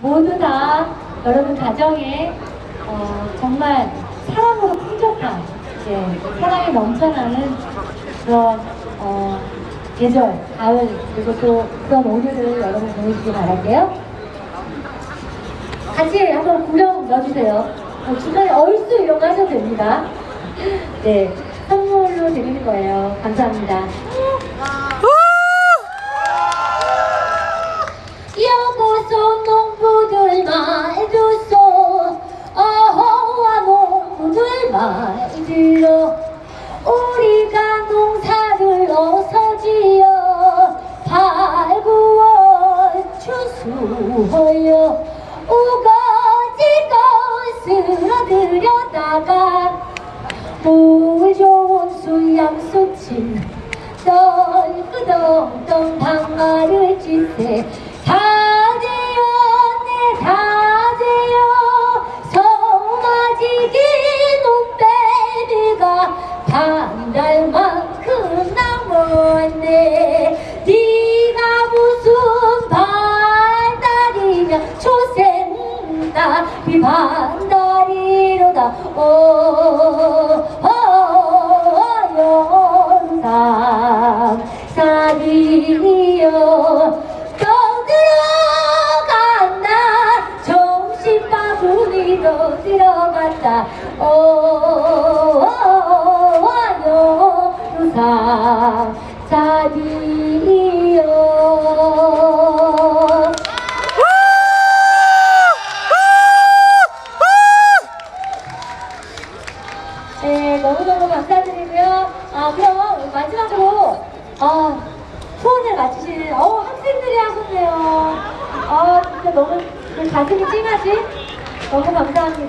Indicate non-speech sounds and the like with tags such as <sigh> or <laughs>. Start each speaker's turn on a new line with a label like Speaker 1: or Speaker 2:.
Speaker 1: 모두 다 여러분 가정에 어, 정말 사랑으로 풍족한 예, 사랑이 넘쳐나는 그런 어, 계절, 가을 그리고 또 그런 오늘을 여러분 보내주시기 바랄게요. 같이 한번 구령 넣어주세요. 어, 중간에 얼쑤 이런 거 하셔도 됩니다. <laughs> 네, 선물로 드리는 거예요. 감사합니다. 추수하여 우거지 것을 들여다가 물 좋은 수양수친 덜끄덩덩 방아를 짓세 초생다 이 반달이로다 오, 오, 영상 사리여 떠들어간다 점심바구니로 들어간다 오, 영상 사리 너무너무 감사드리고요. 아, 그럼 마지막으로, 아, 후원을 마치신, 어, 학생들이 하셨네요. 아, 진짜 너무 그 가슴이 찡하지? 너무 감사합니다.